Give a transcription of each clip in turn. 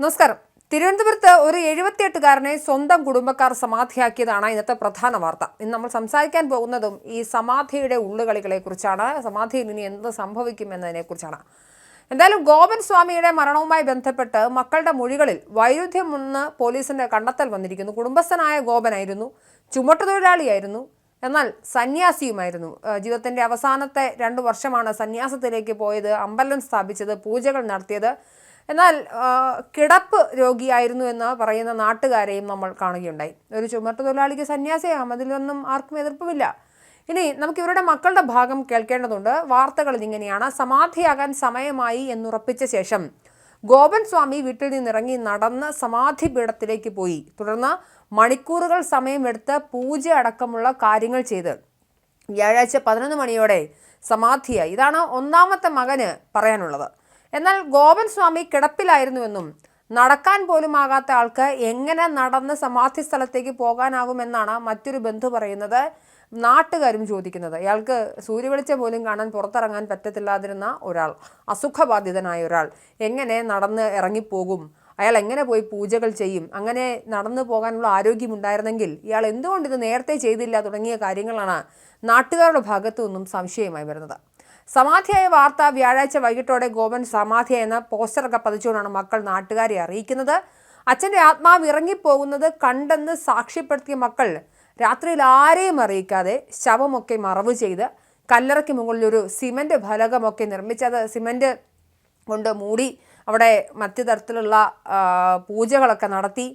നമസ്കാരം. തിരുവനന്തപുരത്ത് ഒരു എഴുപത്തിയെട്ടുകാരനെ സ്വന്തം കുടുംബക്കാർ സമാധിയാക്കിയതാണ് ഇന്നത്തെ പ്രധാന വാർത്ത. ഇന്ന് നമ്മൾ സംസാരിക്കാൻ പോകുന്നതും ഈ സമാധിയുടെ ഉള്ളുകളികളെ കുറിച്ചാണ്. സമാധിയിൽ ഇനി എന്ത് സംഭവിക്കും എന്നതിനെ കുറിച്ചാണ്. എന്തായാലും ഗോപൻ സ്വാമിയുടെ മരണവുമായി ബന്ധപ്പെട്ട് മക്കളുടെ മൊഴികളിൽ വൈരുദ്ധ്യമെന്ന് പോലീസിന്റെ കണ്ടെത്തൽ വന്നിരിക്കുന്നു. കുടുംബസ്ഥനായ ഗോപനായിരുന്നു ചുമട്ടുതൊഴിലാളിയായിരുന്നു എന്നാൽ സന്യാസിയുമായിരുന്നു. ജീവിതത്തിന്റെ അവസാനത്തെ രണ്ടു വർഷമാണ് സന്യാസത്തിലേക്ക് പോയത് അമ്പലം സ്ഥാപിച്ചത് പൂജകൾ നടത്തിയത്. എന്നാൽ കിടപ്പ് രോഗിയായിരുന്നു എന്ന് പറയുന്ന നാട്ടുകാരെയും നമ്മൾ കാണുകയുണ്ടായി. ഒരു ചുമട്ടുതൊഴിലാളിക്ക് സന്യാസിയാകാം അതിലൊന്നും ആർക്കും എതിർപ്പുമില്ല. ഇനി നമുക്ക് ഇവരുടെ മക്കളുടെ ഭാഗം കേൾക്കേണ്ടതുണ്ട്. വാർത്തകൾ ഇതിങ്ങനെയാണ് സമാധിയാകാൻ സമയമായി എന്നുറപ്പിച്ച ശേഷം ഗോപൻ സ്വാമി വീട്ടിൽ നിന്നിറങ്ങി നടന്ന് സമാധി പീഠത്തിലേക്ക് പോയി. തുടർന്ന് മണിക്കൂറുകൾ സമയമെടുത്ത് പൂജ അടക്കമുള്ള കാര്യങ്ങൾ ചെയ്ത് വ്യാഴാഴ്ച പതിനൊന്ന് മണിയോടെ സമാധിയായി. ഇതാണ് ഒന്നാമത്തെ മകന് പറയാനുള്ളത്. എന്നാൽ ഗോപൻ സ്വാമി കിടപ്പിലായിരുന്നുവെന്നും നടക്കാൻ പോലും ആകാത്ത ആൾക്ക് എങ്ങനെ നടന്ന് സമാധി സ്ഥലത്തേക്ക് പോകാനാകുമെന്നാണ് മറ്റൊരു ബന്ധു പറയുന്നത്. നാട്ടുകാരും ചോദിക്കുന്നത്. അയാൾക്ക് സൂര്യവെളിച്ചം പോലും കാണാൻ പുറത്തിറങ്ങാൻ പറ്റത്തില്ലാതിരുന്ന ഒരാൾ അസുഖബാധിതനായ ഒരാൾ എങ്ങനെ നടന്ന് ഇറങ്ങിപ്പോകും? അയാൾ എങ്ങനെ പോയി പൂജകൾ ചെയ്യും? അങ്ങനെ നടന്നു പോകാനുള്ള ആരോഗ്യമുണ്ടായിരുന്നെങ്കിൽ ഇയാൾ എന്തുകൊണ്ട് ഇത് നേരത്തെ ചെയ്തില്ല തുടങ്ങിയ കാര്യങ്ങളാണ് നാട്ടുകാരുടെ ഭാഗത്തു നിന്നും സംശയമായി വരുന്നത്. സമാധിയായ വാർത്ത വ്യാഴാഴ്ച വൈകിട്ടോടെ ഗോവൻ സമാധി എന്ന പോസ്റ്ററൊക്കെ പതിച്ചുകൊണ്ടാണ് മക്കൾ നാട്ടുകാരെ അറിയിക്കുന്നത്. അച്ഛന്റെ ആത്മാവ് ഇറങ്ങിപ്പോകുന്നത് കണ്ടെന്ന് സാക്ഷ്യപ്പെടുത്തിയ മക്കൾ രാത്രിയിൽ ആരെയും അറിയിക്കാതെ ശവമൊക്കെ മറവ് ചെയ്ത് കല്ലറയ്ക്ക് മുകളിൽ ഒരു സിമന്റ് ഫലകമൊക്കെ നിർമ്മിച്ചത് സിമന്റ് കൊണ്ട് മൂടി അവിടെ മറ്റു തരത്തിലുള്ള പൂജകളൊക്കെ നടത്തി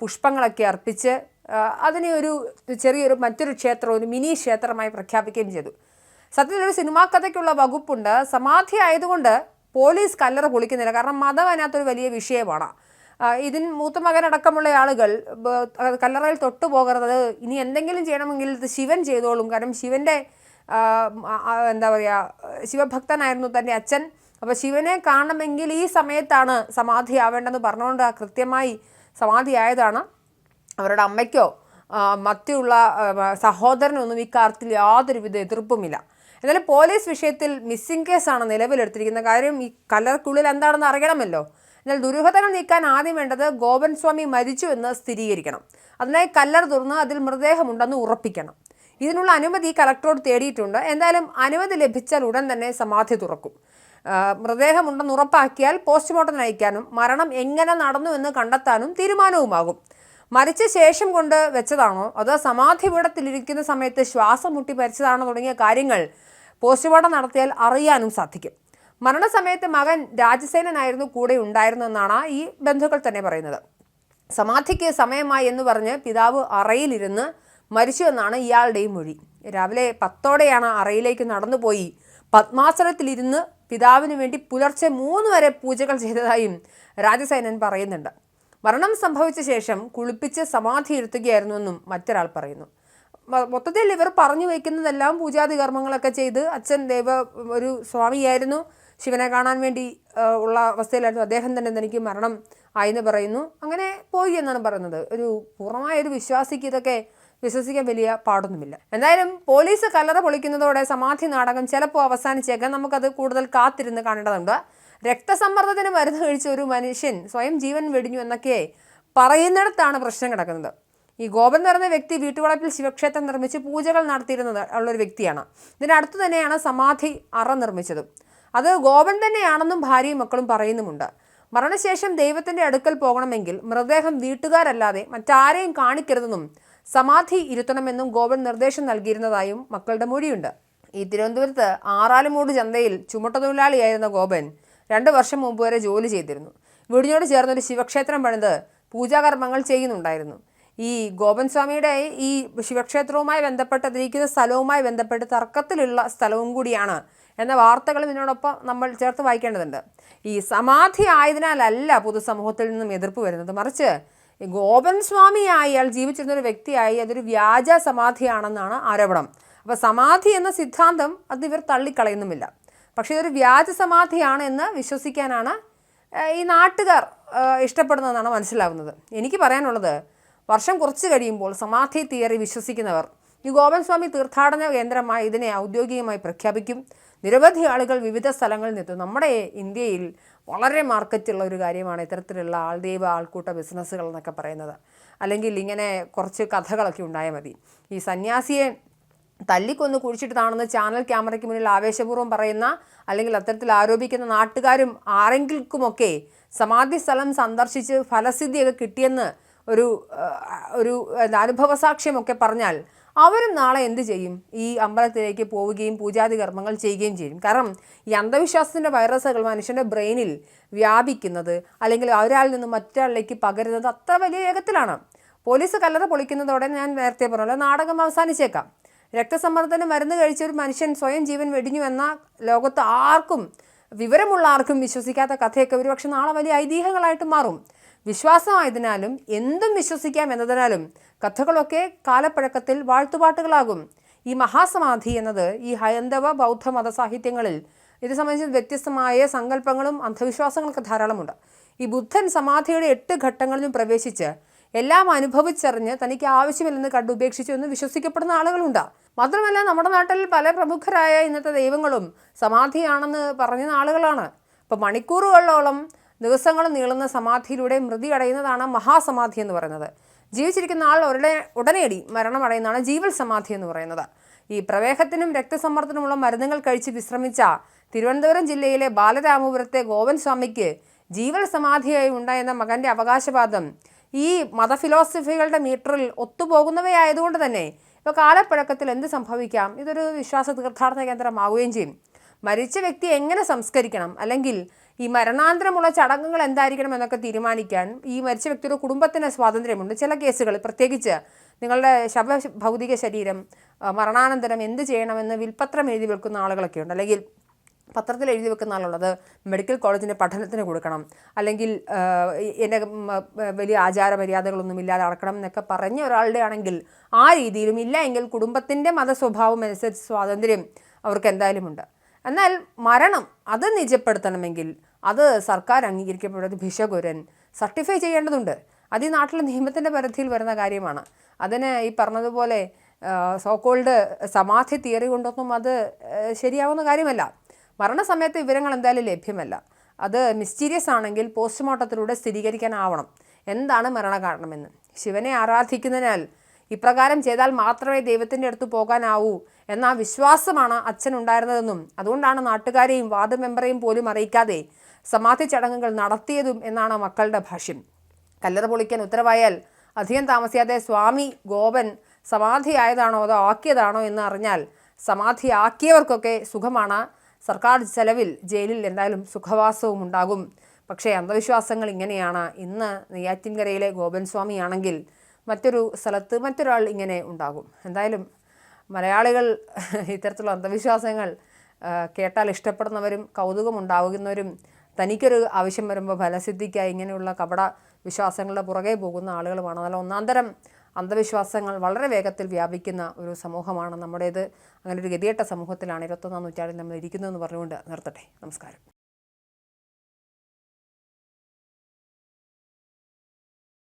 പുഷ്പങ്ങളൊക്കെ അർപ്പിച്ച് അതിനെ ഒരു ചെറിയൊരു മറ്റൊരു ക്ഷേത്രം ഒരു മിനി ക്ഷേത്രമായി പ്രഖ്യാപിക്കുകയും ചെയ്തു. സത്യത്തിൽ ഒരു സിനിമാ കഥയ്ക്കുള്ള വകുപ്പുണ്ട്. സമാധി ആയതുകൊണ്ട് പോലീസ് കല്ലറ പൊളിക്കുന്നില്ല. കാരണം മതം അതിനകത്തൊരു വലിയ വിഷയമാണ്. ഇതിൻ മൂത്ത മകനടക്കമുള്ള ആളുകൾ കല്ലറയിൽ തൊട്ടു പോകരുത്. ഇനി എന്തെങ്കിലും ചെയ്യണമെങ്കിൽ ഇത് ശിവൻ ചെയ്തോളും. കാരണം ശിവന്റെ എന്താ പറയുക ശിവഭക്തനായിരുന്നു തന്റെ അച്ഛൻ. അപ്പോൾ ശിവനെ കാണണമെങ്കിൽ ഈ സമയത്താണ് സമാധി ആവേണ്ടെന്ന് പറഞ്ഞുകൊണ്ട് കൃത്യമായി സമാധി ആയതാണ്. അവരുടെ അമ്മയ്ക്കോ മറ്റുള്ള സഹോദരനൊന്നും ഈ കാര്യത്തിൽ യാതൊരുവിധ എതിർപ്പുമില്ല. എന്നാലും പോലീസ് വിഷയത്തിൽ മിസ്സിംഗ് കേസാണ് നിലവിലെടുത്തിരിക്കുന്ന കാര്യം ഈ കലർക്കുള്ളിൽ എന്താണെന്ന് അറിയണമല്ലോ. എന്നാൽ ദുരൂഹതകൾ നീക്കാൻ ആദ്യം വേണ്ടത് ഗോപൻ സ്വാമി മരിച്ചു എന്ന് സ്ഥിരീകരിക്കണം. അതിനായി കല്ലർ തുറന്ന് അതിൽ മൃതദേഹമുണ്ടെന്ന് ഉറപ്പിക്കണം. ഇതിനുള്ള അനുമതി കലക്ടറോട് തേടിയിട്ടുണ്ട്. എന്തായാലും അനുമതി ലഭിച്ചാൽ ഉടൻ തന്നെ സമാധി തുറക്കും. മൃതദേഹമുണ്ടെന്ന് ഉറപ്പാക്കിയാൽ പോസ്റ്റ്മോർട്ടം നയിക്കാനും മരണം എങ്ങനെ നടന്നു എന്ന് കണ്ടെത്താനും തീരുമാനവുമാകും. മരിച്ച ശേഷം കൊണ്ട് വെച്ചതാണോ? അതോ സമാധി പീഠത്തിലിരിക്കുന്ന സമയത്ത് ശ്വാസം മുട്ടി മരിച്ചതാണോ തുടങ്ങിയ കാര്യങ്ങൾ പോസ്റ്റ്മോർട്ടം നടത്തിയാൽ അറിയാനും സാധിക്കും. മരണസമയത്ത് മകൻ രാജസേനനായിരുന്നു കൂടെ ഉണ്ടായിരുന്നെന്നാണ് ഈ ബന്ധുക്കൾ തന്നെ പറയുന്നത്. സമാധിക്ക് സമയമായി എന്ന് പറഞ്ഞ് പിതാവ് അറയിലിരുന്ന് മരിച്ചു എന്നാണ് ഇയാളുടെയും മൊഴി. രാവിലെ പത്തോടെയാണ് അറയിലേക്ക് നടന്നുപോയി. പത്മാസനത്തിലിരുന്ന് പിതാവിന് വേണ്ടി പുലർച്ചെ മൂന്ന് വരെ പൂജകൾ ചെയ്തതായും രാജസേനൻ പറയുന്നുണ്ട്. മരണം സംഭവിച്ച ശേഷം കുളിപ്പിച്ച് സമാധി ഇരുത്തുകയായിരുന്നുവെന്നും മറ്റൊരാൾ പറയുന്നു. മൊത്തത്തിൽ ഇവർ പറഞ്ഞു വയ്ക്കുന്നതെല്ലാം പൂജാതി കർമ്മങ്ങളൊക്കെ ചെയ്ത് അച്ഛൻ ദൈവ ഒരു സ്വാമിയായിരുന്നു. ശിവനെ കാണാൻ വേണ്ടി ഉള്ള അവസ്ഥയിലായിരുന്നു. അദ്ദേഹം തന്നെ തനിക്ക് മരണം ആയെന്ന് പറയുന്നു. അങ്ങനെ പോയി എന്നാണ് പറയുന്നത്. ഒരു പൂർണമായ ഒരു വിശ്വാസിക്ക് ഇതൊക്കെ വിശ്വസിക്കാൻ വലിയ പാടൊന്നുമില്ല. എന്തായാലും പോലീസ് കല്ലറ പൊളിക്കുന്നതോടെ സമാധി നാടകം ചിലപ്പോൾ അവസാനിച്ചേക്കാൻ നമുക്കത് കൂടുതൽ കാത്തിരുന്ന് കാണേണ്ടതുണ്ട്. രക്തസമ്മർദ്ദത്തിന് മരുന്ന് കഴിച്ച ഒരു മനുഷ്യൻ സ്വയം ജീവൻ വെടിഞ്ഞു എന്നൊക്കെ പറയുന്നിടത്താണ് പ്രശ്നം കിടക്കുന്നത്. ഈ ഗോപൻ എന്ന് പറയുന്ന വ്യക്തി വീട്ടുവളപ്പിൽ ശിവക്ഷേത്രം നിർമ്മിച്ച് പൂജകൾ നടത്തിയിരുന്നത് ഉള്ളൊരു വ്യക്തിയാണ്. ഇതിനടുത്ത് തന്നെയാണ് സമാധി അറ നിർമ്മിച്ചതും. അത് ഗോപൻ തന്നെയാണെന്നും ഭാര്യയും മക്കളും പറയുന്നുമുണ്ട്. മരണശേഷം ദൈവത്തിന്റെ അടുക്കൽ പോകണമെങ്കിൽ മൃതദേഹം വീട്ടുകാരല്ലാതെ മറ്റാരെയും കാണിക്കരുതെന്നും സമാധി ഇരുത്തണമെന്നും ഗോപൻ നിർദ്ദേശം നൽകിയിരുന്നതായും മക്കളുടെ മൊഴിയുണ്ട്. ഈ തിരുവനന്തപുരത്ത് ആറാലുമൂട് ചന്തയിൽ ചുമട്ടുതൊഴിലാളിയായിരുന്ന ഗോപൻ രണ്ട് വർഷം മുമ്പ് വരെ ജോലി ചെയ്തിരുന്നു. വീടിനോട് ചേർന്നൊരു ശിവക്ഷേത്രം പണിത് പൂജാകർമ്മങ്ങൾ ചെയ്യുന്നുണ്ടായിരുന്നു. ഈ ഗോപൻ സ്വാമിയുടെ ഈ ശിവക്ഷേത്രവുമായി ബന്ധപ്പെട്ടതിരിക്കുന്ന സ്ഥലവുമായി ബന്ധപ്പെട്ട് തർക്കത്തിലുള്ള സ്ഥലവും കൂടിയാണ് എന്ന വാർത്തകളും ഇതിനോടൊപ്പം നമ്മൾ ചേർത്ത് വായിക്കേണ്ടതുണ്ട്. ഈ സമാധി ആയതിനാലല്ല പൊതുസമൂഹത്തിൽ നിന്നും എതിർപ്പ് വരുന്നത്. മറിച്ച് ഗോപൻ സ്വാമിയായി അയാൾ ജീവിച്ചിരുന്ന ഒരു വ്യക്തിയായി അതൊരു വ്യാജ സമാധിയാണെന്നാണ് ആരോപണം. അപ്പോൾ സമാധി എന്ന സിദ്ധാന്തം അത് ഇവർ തള്ളിക്കളയുന്നുമില്ല. പക്ഷേ ഇതൊരു വ്യാജ സമാധിയാണ് എന്ന് വിശ്വസിക്കാനാണ് ഈ നാട്ടുകാർ ഇഷ്ടപ്പെടുന്നതെന്നാണ് മനസ്സിലാവുന്നത്. എനിക്ക് പറയാനുള്ളത് വർഷം കുറച്ച് കഴിയുമ്പോൾ സമാധി തിയറി വിശ്വസിക്കുന്നവർ. ഈ ഗോപൻസ്വാമി തീർത്ഥാടന കേന്ദ്രമായി ഇതിനെ ഔദ്യോഗികമായി പ്രഖ്യാപിക്കും. നിരവധി ആളുകൾ വിവിധ സ്ഥലങ്ങളിൽ നിന്നെത്തും നമ്മുടെ ഇന്ത്യയിൽ വളരെ മാർക്കറ്റുള്ള ഒരു കാര്യമാണ് ഇത്തരത്തിലുള്ള ആൾദൈവ ആൾക്കൂട്ട ബിസിനസ്സുകൾ എന്നൊക്കെ പറയുന്നത്. അല്ലെങ്കിൽ ഇങ്ങനെ കുറച്ച് കഥകളൊക്കെ ഉണ്ടായാൽ മതി. ഈ സന്യാസിയെ തല്ലിക്കൊന്ന് കുഴിച്ചിട്ടതാണെന്ന് ചാനൽ ക്യാമറയ്ക്ക് മുന്നിൽ ആവേശപൂർവം പറയുന്ന അല്ലെങ്കിൽ അത്തരത്തിൽ ആരോപിക്കുന്ന നാട്ടുകാരും ആരെങ്കിലുമൊക്കെ സമാധി സ്ഥലം സന്ദർശിച്ച് ഫലസിദ്ധിയൊക്കെ കിട്ടിയെന്ന് ഒരു ഒരു അനുഭവ സാക്ഷ്യമൊക്കെ പറഞ്ഞാൽ അവരും നാളെ എന്ത് ചെയ്യും? ഈ അമ്പലത്തിലേക്ക് പോവുകയും പൂജാതി കർമ്മങ്ങൾ ചെയ്യുകയും ചെയ്യും. കാരണം ഈ അന്ധവിശ്വാസത്തിന്റെ വൈറസുകൾ മനുഷ്യന്റെ ബ്രെയിനിൽ വ്യാപിക്കുന്നത് അല്ലെങ്കിൽ ഒരാളിൽ നിന്ന് മറ്റൊരാളിലേക്ക് പകരുന്നത് അത്ര വലിയ വേഗത്തിലാണ്. പോലീസ് കല്ലറ പൊളിക്കുന്നതോടെ ഞാൻ നേരത്തെ പറഞ്ഞല്ലോ നാടകം അവസാനിച്ചേക്കാം. രക്തസമ്മർദ്ദത്തിന് മരുന്ന് കഴിച്ച ഒരു മനുഷ്യൻ സ്വയം ജീവൻ വെടിഞ്ഞു എന്ന ലോകത്ത് ആർക്കും വിവരമുള്ള ആർക്കും വിശ്വസിക്കാത്ത കഥയൊക്കെ ഒരുപക്ഷെ നാളെ വലിയ ഐതിഹ്യങ്ങളായിട്ട് മാറും. വിശ്വാസമായതിനാലും എന്തും വിശ്വസിക്കാം എന്നതിനാലും കഥകളൊക്കെ കാലപ്പഴക്കത്തിൽ വാഴ്ത്തുപാട്ടുകളാകും. ഈ മഹാസമാധി എന്നത് ഈ ഹൈന്ദവ ബൗദ്ധ മതസാഹിത്യങ്ങളിൽ ഇത് സംബന്ധിച്ച് വ്യത്യസ്തമായ സങ്കല്പങ്ങളും അന്ധവിശ്വാസങ്ങളൊക്കെ ധാരാളമുണ്ട്. ഈ ബുദ്ധൻ സമാധിയുടെ എട്ട് ഘട്ടങ്ങളിലും പ്രവേശിച്ച് എല്ലാം അനുഭവിച്ചറിഞ്ഞ് തനിക്ക് ആവശ്യമില്ലെന്ന് കണ്ടുപേക്ഷിച്ചു എന്ന് വിശ്വസിക്കപ്പെടുന്ന ആളുകളുണ്ട്. മാത്രമല്ല നമ്മുടെ നാട്ടിൽ പല പ്രമുഖരായ ഇന്നത്തെ ദൈവങ്ങളും സമാധിയാണെന്ന് പറഞ്ഞ ആളുകളാണ്. ഇപ്പം മണിക്കൂറുകളോളം ദിവസങ്ങൾ നീളുന്ന സമാധിയിലൂടെ മൃതി അടയുന്നതാണ് മഹാസമാധി എന്ന് പറയുന്നത്. ജീവിച്ചിരിക്കുന്ന ആൾ ഉടനെ ഉടനടി മരണമടയുന്നതാണ് ജീവൽ സമാധി എന്ന് പറയുന്നത്. ഈ പ്രവേഹത്തിനും രക്തസമ്മർദ്ദത്തിനുമുള്ള മരുന്നുകൾ കഴിച്ച് വിശ്രമിച്ച തിരുവനന്തപുരം ജില്ലയിലെ ബാലരാമപുരത്തെ ഗോവൻ സ്വാമിക്ക് ജീവൽ സമാധിയായി ഉണ്ടായെന്ന മകന്റെ അവകാശവാദം ഈ മതഫിലോസഫികളുടെ മീറ്ററിൽ ഒത്തുപോകുന്നവയായതുകൊണ്ട് തന്നെ ഇപ്പോൾ കാലപ്പഴക്കത്തിൽ എന്ത് സംഭവിക്കാം? ഇതൊരു വിശ്വാസ തീർത്ഥാടന കേന്ദ്രമാവുകയും ചെയ്യും. മരിച്ച വ്യക്തി എങ്ങനെ സംസ്കരിക്കണം? അല്ലെങ്കിൽ ഈ മരണാന്തരമുള്ള ചടങ്ങുകൾ എന്തായിരിക്കണം എന്നൊക്കെ തീരുമാനിക്കാൻ ഈ മരിച്ച വ്യക്തിയുടെ കുടുംബത്തിന് സ്വാതന്ത്ര്യമുണ്ട്. ചില കേസുകൾ പ്രത്യേകിച്ച് നിങ്ങളുടെ ശവ ഭൗതിക ശരീരം മരണാനന്തരം എന്ത് ചെയ്യണമെന്ന് വിൽപ്പത്രം എഴുതി വെക്കുന്ന ആളുകളൊക്കെ ഉണ്ട്. അല്ലെങ്കിൽ പത്രത്തിൽ എഴുതി വെക്കുന്ന ആളുള്ളത് മെഡിക്കൽ കോളേജിന്റെ പഠനത്തിന് കൊടുക്കണം. അല്ലെങ്കിൽ എന്റെ വലിയ ആചാര മര്യാദകളൊന്നും ഇല്ലാതെ അടക്കണം എന്നൊക്കെ പറഞ്ഞ ഒരാളുടെ ആണെങ്കിൽ ആ രീതിയിലും ഇല്ല എങ്കിൽ കുടുംബത്തിന്റെ മതസ്വഭാവം അനുസരിച്ച് സ്വാതന്ത്ര്യം അവർക്ക് എന്തായാലും ഉണ്ട്. എന്നാൽ മരണം അത് നിജപ്പെടുത്തണമെങ്കിൽ അത് സർക്കാർ അംഗീകരിക്കപ്പെടുന്നത് ഭിഷകുരൻ സർട്ടിഫൈ ചെയ്യേണ്ടതുണ്ട്. അത് ഈ നാട്ടിലെ നിയമത്തിന്റെ പരിധിയിൽ വരുന്ന കാര്യമാണ്. അതിന് ഈ പറഞ്ഞതുപോലെ സോക്കോൾഡ് സമാധി തിയറി കൊണ്ടൊന്നും അത് ശരിയാവുന്ന കാര്യമല്ല. മരണസമയത്ത് വിവരങ്ങൾ എന്തായാലും ലഭ്യമല്ല. അത് മിസ്റ്റീരിയസ് ആണെങ്കിൽ പോസ്റ്റ്മോർട്ടത്തിലൂടെ സ്ഥിരീകരിക്കാനാവണം. എന്താണ് മരണകാരണമെന്ന്? ശിവനെ ആരാധിക്കുന്നതിനാൽ ഇപ്രകാരം ചെയ്താൽ മാത്രമേ ദൈവത്തിന്റെ അടുത്ത് പോകാനാവൂ എന്ന വിശ്വാസമാണ് അച്ഛൻ ഉണ്ടായിരുന്നതെന്നും അതുകൊണ്ടാണ് നാട്ടുകാരെയും വാർഡ് മെമ്പറേയും പോലും അറിയിക്കാതെ സമാധി ചടങ്ങുകൾ നടത്തിയതും എന്നാണ് മക്കളുടെ ഭാഷ്യം. കല്ലറ പൊളിക്കാൻ ഉത്തരവായാൽ അധികം താമസിയാതെ സ്വാമി ഗോപൻ സമാധിയായതാണോ അതോ ആക്കിയതാണോ എന്ന് അറിഞ്ഞാൽ സമാധി ആക്കിയവർക്കൊക്കെ സുഖമാണ്. സർക്കാർ ചെലവിൽ ജയിലിൽ എന്തായാലും സുഖവാസവും ഉണ്ടാകും. പക്ഷേ അന്ധവിശ്വാസങ്ങൾ ഇങ്ങനെയാണ്. ഇന്ന് നെയ്യാറ്റിൻകരയിലെ ഗോപൻ സ്വാമിയാണെങ്കിൽ മറ്റൊരു സ്ഥലത്ത് മറ്റൊരാൾ ഇങ്ങനെ ഉണ്ടാകും. എന്തായാലും മലയാളികൾ ഇത്തരത്തിലുള്ള അന്ധവിശ്വാസങ്ങൾ കേട്ടാൽ ഇഷ്ടപ്പെടുന്നവരും കൗതുകമുണ്ടാകുന്നവരും തനിക്കൊരു ആവശ്യം വരുമ്പോൾ ഫലസിദ്ധിക്കായി ഇങ്ങനെയുള്ള കപട വിശ്വാസങ്ങളുടെ പുറകെ പോകുന്ന ആളുകളുമാണ്. എന്നാൽ ഒന്നാന്തരം അന്ധവിശ്വാസങ്ങൾ വളരെ വേഗത്തിൽ വ്യാപിക്കുന്ന ഒരു സമൂഹമാണ് നമ്മുടേത്. അങ്ങനെ ഒരു ഗതികെട്ട സമൂഹത്തിലാണ് ഇരുപത്തൊന്നാം നൂറ്റാണ്ടിൽ നമ്മൾ ഇരിക്കുന്നതെന്ന് പറഞ്ഞുകൊണ്ട് നിർത്തട്ടെ. നമസ്കാരം.